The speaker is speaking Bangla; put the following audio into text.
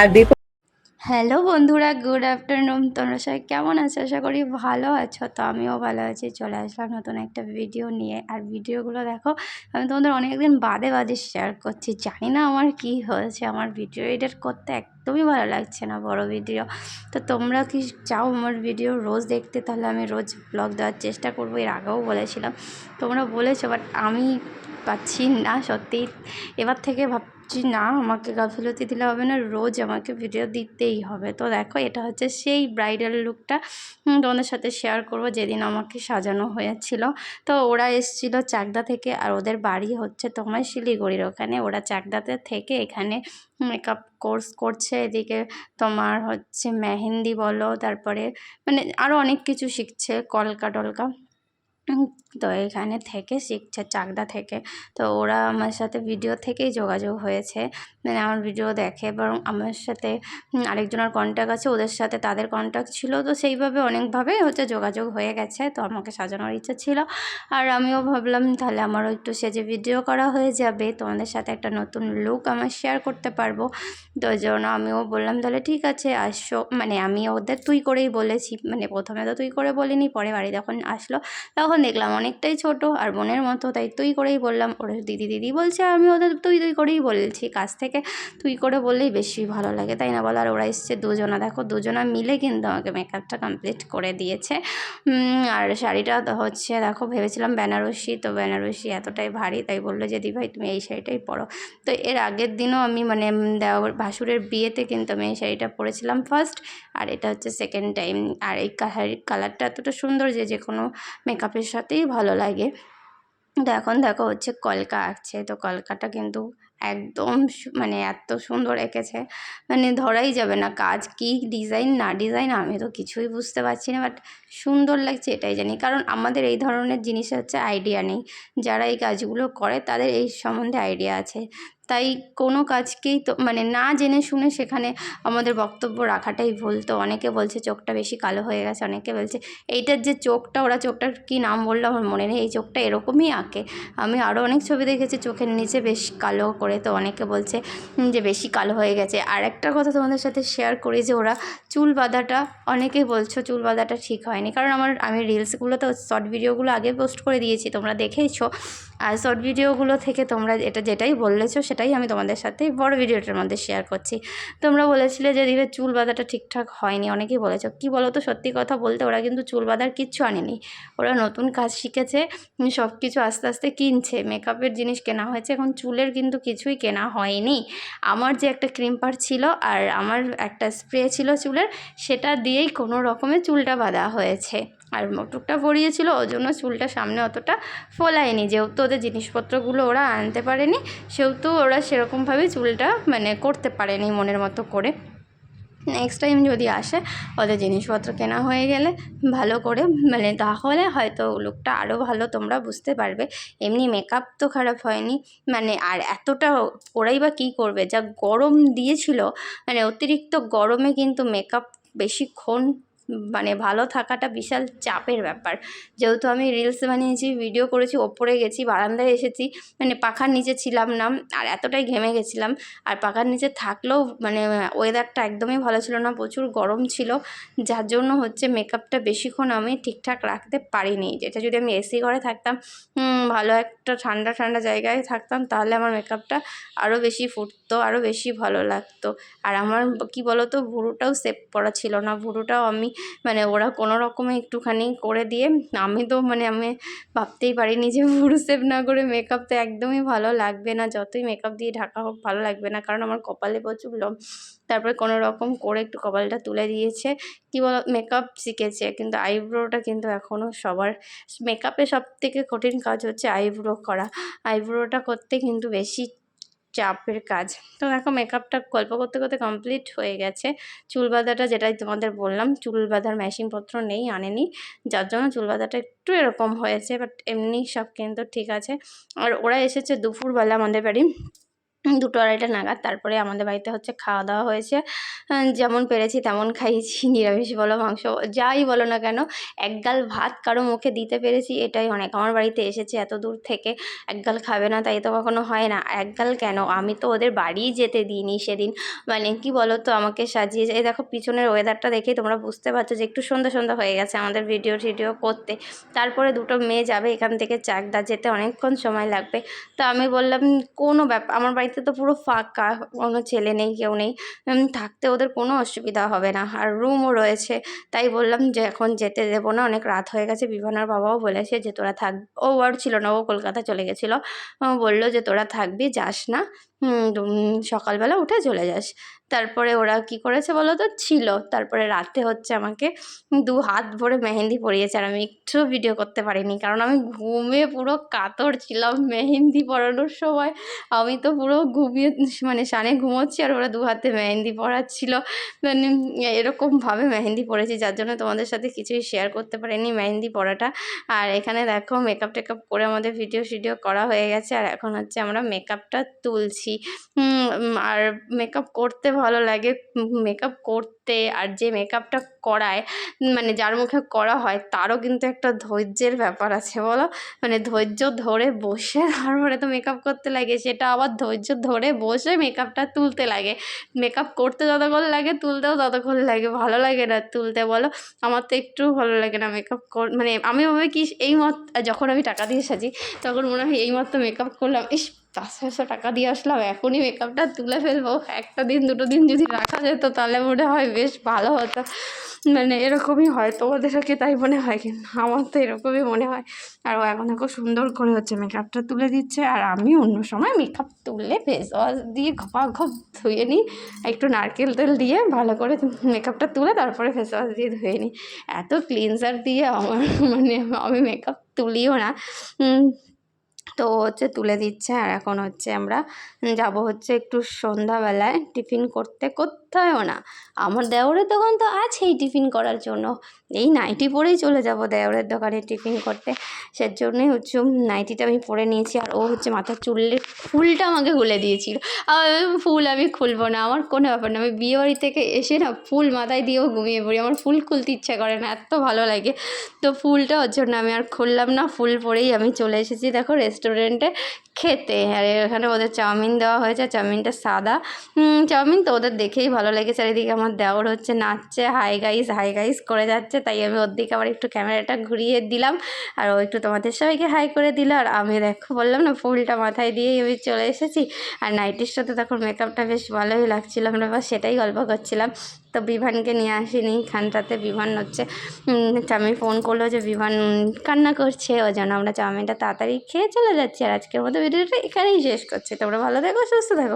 আর হ্যালো বন্ধুরা গুড আফটারনুন তোমরা সবাই কেমন আছো? আশা করি ভালো আছো। তো আমিও ভালো আছি। চলে আসলাম নতুন একটা ভিডিও নিয়ে। আর ভিডিওগুলো দেখো, আমি তোমাদের অনেকদিন বাদে বাদে শেয়ার করছি। জানি না আমার কি হয়েছে। আমার ভিডিও এডিট করতে একদমই ভালো লাগছে না, বড় ভিডিও তো তোমরা কি চাও আমার ভিডিও রোজ দেখতে? তাহলে আমি রোজ ব্লগ দেওয়ার চেষ্টা করব। এর আগেও বলেছিলাম। তোমরা বলেছ বাট আমি পাচ্ছি না, সত্যি। এবার থেকে ভাবছি, না, আমাকে গাফিলতি দিলে হবে না, রোজ আমাকে ভিডিও দিতেই হবে। তো দেখো, এটা হচ্ছে সেই ব্রাইডাল লুকটা তোমাদের সাথে শেয়ার করব, যেদিন আমাকে সাজানো হয়েছিল। তো ওরা এসছিল চাকদা থেকে, আর ওদের বাড়ি হচ্ছে তোমার শিলিগুড়ির ওখানে। ওরা চাকদাতে থেকে এখানে মেকআপ কোর্স করছে, এদিকে তোমার হচ্ছে মেহেন্দি বলো, তারপরে মানে আরও অনেক কিছু শিখছে কলকা টলকা তো এখানে থেকে শিখছে, চাকদা থেকে। তো ওরা আমার সাথে ভিডিও থেকেই যোগাযোগ হয়েছে। মানে আমার ভিডিও দেখে এবং আমার সাথে আরেকজনের কন্ট্যাক্ট আছে, ওদের সাথে তাদের কন্ট্যাক্ট ছিল। তো সেইভাবে অনেকভাবে হচ্ছে যোগাযোগ হয়ে গেছে। তো আমাকে সাজানোর ইচ্ছা ছিল। আর আমিও ভাবলাম, তাহলে আমারও একটু সেজে ভিডিও করা হয়ে যাবে। তোমাদের সাথে একটা নতুন লুক আমার শেয়ার করতে পারব। তো জন্য আমিও বললাম, তাহলে ঠিক আছে, আসো। মানে আমি ওদের তুই করেই বলেছি। মানে প্রথমে তো তুই করে বলিনি, পরে বাড়ি যখন আসলো, তখন দেখলাম অনেকটাই ছোট আর বোনের মতো, তাই তুই করেই বললাম, ওরা দিদি দিদি বলছে আমি ওদের তুই তুই করেই বলছি, কাছ থেকে তুই করে বললেই বেশি ভালো লাগে। তাই না বলো? আর ওরা এসছে দুজনা, দেখো দুজনা মিলে কিন্তু আমাকে মেকআপটা কমপ্লিট করে দিয়েছে। আর শাড়িটা হচ্ছে, দেখো ভেবেছিলাম বেনারসি, তো বেনারসি এতটাই ভারী, তাই বলল যে দি ভাই, তুমি এই শাড়িটাই পরো। তো এর আগের দিনও আমি মানে দেওয়ার ভাসুরের বিয়েতে কিন্তু আমি এই শাড়িটা পরেছিলাম ফার্স্ট আর এটা হচ্ছে সেকেন্ড টাইম আর এই শাড়ির কালারটা এতটা সুন্দর যে যে কোনো মেকআপের সাথেই ভালো লাগে। তো এখন দেখো হচ্ছে কলকা আঁকছে তো কলকাটা কিন্তু একদম মানে এত সুন্দর এঁকেছে। মানে ধরাই যাবে না কাজ কি ডিজাইন না ডিজাইন আমি তো কিছুই বুঝতে পারছি না। বাট সুন্দর লাগছে এটাই জানি। কারণ আমাদের এই ধরনের জিনিসে হচ্ছে আইডিয়া নেই। যারা এই কাজগুলো করে তাদের এই সম্বন্ধে আইডিয়া আছে। তাই কোনো কাজকেই তো মানে না জেনে শুনে সেখানে আমাদের বক্তব্য রাখাটাই ভুল। তো অনেকে বলছে চোখটা বেশি কালো হয়ে গেছে, অনেকে বলছে এইটার যে চোখটা, ওরা চোখটার কী নাম বলল আমার মনে নেই, এই চোখটা এরকমই আঁকে। আমি আরও অনেক ছবি দেখেছি চোখের নিচে বেশ কালো করে, তো অনেকে বলছে যে বেশি কালো হয়ে গেছে। আর একটা কথা তোমাদের সাথে শেয়ার করি যে ওরা চুল বাঁধাটা অনেকেই বলছো চুল বাঁধাটা ঠিক হয়নি। কারণ আমার, আমি রিলসগুলো তো শর্ট ভিডিওগুলো আগে পোস্ট করে দিয়েছি, তোমরা দেখেইছো। আর শর্ট ভিডিওগুলো থেকে তোমরা এটা যেটাই বলেছ সেটাই আমি তোমাদের সাথে বড় ভিডিওটার মধ্যে শেয়ার করছি। তোমরা বলেছিলে যে দিবে চুল বাঁধাটা ঠিকঠাক হয়নি, অনেকেই বলেছ। কি বলো তো সত্যি কথা বলতে ওরা কিন্তু চুল বাঁধার কিচ্ছু আনেনি। ওরা নতুন কাজ শিখেছে সব কিছু আস্তে আস্তে কিনছে। মেকআপের জিনিস কেনা হয়েছে, এখন চুলের কিন্তু কিছুই কেনা হয়নি। আমার যে একটা ক্রিম পার ছিল আর আমার একটা স্প্রে ছিল চুলের, সেটা দিয়েই কোনো রকমে চুলটা বাঁধা হয়েছে। আর মোটরটা পরিয়েছিল ওই জন্য চুলটা সামনে অতটা ফোলায়নি। যেহেতু ওদের জিনিসপত্রগুলো ওরা আনতে পারেনি, সেহেতু ওরা সেরকমভাবে চুলটা মানে করতে পারেনি মনের মতো করে। নেক্সট টাইম যদি আসে, ওদের জিনিসপত্র কেনা হয়ে গেলে ভালো করে মানে তাহলে হয়তো লুকটা আরও ভালো, তোমরা বুঝতে পারবে। এমনি মেকআপ তো খারাপ হয়নি মানে আর এতটা ওরাই বা কী করবে? যা গরম দিয়েছিল মানে অতিরিক্ত গরমে কিন্তু মেকআপ বেশিক্ষণ মানে ভালো থাকাটা বিশাল চাপের ব্যাপার। যেহেতু আমি রিলস বানিয়েছি ভিডিও করেছি, ওপরে গেছি, বারান্দায় এসেছি মানে পাখার নিচে ছিলাম না, আর এতটাই ঘেমে গেছিলাম। আর পাখার নিচে থাকলেও মানে ওয়েদারটা একদমই ভালো ছিল না, প্রচুর গরম ছিল। যার জন্য হচ্ছে মেকআপটা বেশিক্ষণ আমি ঠিকঠাক রাখতে পারিনি। যেটা যদি আমি এসি ঘরে থাকতাম ভালো একটা ঠান্ডা ঠান্ডা জায়গায় থাকতাম, তাহলে আমার মেকআপটা আরও বেশি ফুটতো আরও বেশি ভালো লাগতো। আর আমার কি বলতো, ভুরুটাও সেভ করা ছিল না, ভুরুটাও আমি মানে ওরা কোনো রকমে একটুখানি করে দিয়ে আমি তো মানে আমি ভাবতেই পারিনি যে সেভ না করে মেকআপ তো একদমই ভালো লাগবে না। যতই মেকআপ দিয়ে ঢাকা হোক ভালো লাগবে না। কারণ আমার কপালে প্রচুর লোম। তারপরে কোনো রকম করে একটু কপালটা তুলে দিয়েছে। কী বলো? মেকআপ শিখেছে। কিন্তু আইব্রোটা কিন্তু এখনও সবার মেকআপে সব থেকে কঠিন কাজ হচ্ছে আইব্রো করা। আইব্রোটা করতে কিন্তু বেশি চাপের কাজ। তো দেখো মেকআপটা গল্প করতে করতে কমপ্লিট হয়ে গেছে। চুল বাঁধাটা যেটাই তোমাদের বললাম, চুল বাঁধার মেশিনপত্র নেই, আনেনি। যার জন্য চুল বাঁধাটা একটু এরকম হয়েছে বাট এমনি সব কিন্তু ঠিক আছে। আর ওরা এসেছে দুপুরবেলা আমাদের বাড়ি। দুটো আড়াইটা নাগাদ তারপরে আমাদের বাড়িতে হচ্ছে খাওয়া দাওয়া হয়েছে। যেমন পেরেছি তেমন খাইয়েছি, নিরামিষ বলো, মাংস যাই বলো না কেন, এক গাল ভাত কারও মুখে দিতে পেরেছি, এটাই অনেক। আমার বাড়িতে এসেছে এত দূর থেকে, এক গাল খাবে না, তাই তো কখনো হয় না। এক গাল কেন? আমি তো ওদের বাড়িই যেতে দিইনি সেদিন। মানে কি বলো তো আমাকে সাজিয়ে এই দেখো, পিছনের ওয়েদারটা দেখেই তোমরা বুঝতে পারছ যে একটু সন্ধ্যা সন্ধ্যা হয়ে গেছে আমাদের ভিডিও টিডিও করতে। তারপরে দুটো মেয়ে যাবে এখান থেকে চাকদা যেতে, অনেকক্ষণ সময় লাগবে। তো আমি বললাম, কোনো ব্যাপার আমার বাড়িতে তো পুরো ফাঁকা, কোনো ছেলে নেই, কেউ নেই। থাকতে ওদের কোনো অসুবিধা হবে না। আর রুমও রয়েছে। তাই বললাম যে এখন যেতে দেবো না, অনেক রাত হয়ে গেছে। বিভানার বাবাও বলেছে যে তোরা থাক, ও আর ছিল না, ও কলকাতা চলে গেছিল। বলল যে তোরা থাকবি, যাস না। সকালবেলা উঠে চলে যাস। তারপরে ওরা কি করেছে বলো তো ছিল। তারপরে রাতে হচ্ছে আমাকে দু হাত ভরে মেহেন্দি পরিয়েছে আর আমি একটু ভিডিও করতে পারিনি। কারণ আমি ঘুমে পুরো কাতর ছিলাম মেহেন্দি পরানোর সময়। আমি তো পুরো ঘুমিয়ে মানে সানে ঘুমোচ্ছি আর ওরা দু হাতে মেহেন্দি পরাচ্ছিল। মানে এরকমভাবে মেহেন্দি পরেছি, যার জন্য তোমাদের সাথে কিছুই শেয়ার করতে পারিনি মেহেন্দি পরাটা। আর এখানে দেখো মেকআপ টেকআপ করে আমাদের ভিডিও শিডিও করা হয়ে গেছে। আর এখন হচ্ছে আমরা মেকআপটা তুলছি। আর মেকআপ করতে ভালো লাগে মেকআপ করতে আর যে মেকআপটা করায় মানে যার মুখে করা হয় তারও কিন্তু একটা ধৈর্যের ব্যাপার আছে, বলো? মানে ধৈর্য ধরে বসে, তারপরে তো মেকআপ করতে লাগে, সেটা আবার ধৈর্য ধরে বসে মেকআপটা তুলতে লাগে। মেকআপ করতে যতক্ষণ লাগে, তুলতেও ততক্ষণ লাগে, ভালো লাগে না তুলতে, বলো? আমার তো একটুও ভালো লাগে না মেকআপ কর মানে আমি ভাবে কি, এই মত, যখন আমি টাকা দিয়ে সাজি, তখন মনে হয় এই মেকআপ করলাম, ইস! পাঁচ ছশো টাকা দিয়ে আসলাম, এখনই মেকআপটা তুলে ফেলব। একটা দিন, দুটো দিন যদি রাখা যেত, তাহলে মনে হয় বেশ ভালো হতো। মানে এরকমই হয় তোমাদেরও কি তাই মনে হয় কি না আমার তো এরকমই মনে হয়। আর ও এখন দেখো সুন্দর করে হচ্ছে মেকআপটা তুলে দিচ্ছে, আর আমি অন্য সময় মেকআপ তুললে ফেস ওয়াশ দিয়ে ঘপা ঘপ ধুয়ে নিই, একটু নারকেল তেল দিয়ে ভালো করে মেকআপটা তুলে তারপরে ফেস ওয়াশ দিয়ে ধুয়ে নিই। এত ক্লিনজার দিয়ে আমার মানে আমি মেকআপ তুলিও না। তো হচ্ছে তুলে দিচ্ছে। আর এখন হচ্ছে আমরা যাব হচ্ছে একটু সন্ধ্যাবেলায় টিফিন করতে। কোথাও না। আমার দেওরের দোকান তো আছেই টিফিন করার জন্য। এই নাইটি পরেই চলে যাব দেওরের দোকানে টিফিন করতে। সের জন্যই হচ্ছে নাইটিটা আমি পরে নিয়েছি। আর ও হচ্ছে মাথার চুলের ফুলটা আমাকে খুলে দিয়েছিল। আর ফুল আমি খুলবো না। আমার কোনো ব্যাপার না। আমি বিয়ে বাড়ি থেকে এসে না ফুল মাথায় দিয়েও ঘুমিয়ে পড়ি। আমার ফুল খুলতে ইচ্ছা করে না। এত ভালো লাগে। তো ফুলটা ওর জন্য আমি আর খুললাম না। ফুল পরেই আমি চলে এসেছি। দেখো রেস্টুরেন্টে খেতে। আর এখানে ওদের চাউমিন দেওয়া হয়েছে। চাউমিনটা সাদা। চাউমিন তো ওদের দেখেই ভালো লেগেছে। আর এদিকে আমার দেওর হচ্ছে, নাচছে। হাই গাইস হাই গাইস করে যাচ্ছে। তাই আমি ওর দিকে আবার একটু ক্যামেরাটা ঘুরিয়ে দিলাম। আর ও একটু তোমাদের সবাইকে হাই করে দিল। আর আমি দেখো বললাম না, ফুলটা মাথায় দিয়েই আমি চলে এসেছি। আর নাইটির সাথে তখন মেকআপটা বেশ ভালোই লাগছিল। আমরা বাস সেটাই গল্প করছিলাম। তো বিভানকে নিয়ে আসিনি। খানটাতে বিভান হচ্ছে। চাউমিন ফোন করল যে, বিভান কান্না করছে। ওই জন্য আমরা চাউমিনটা তাড়াতাড়ি খেয়ে চলে যাচ্ছি। আর আজকের মতো ভিডিওটা এখানেই শেষ করছি। তোমরা ভালো থাকো, সুস্থ থাকো।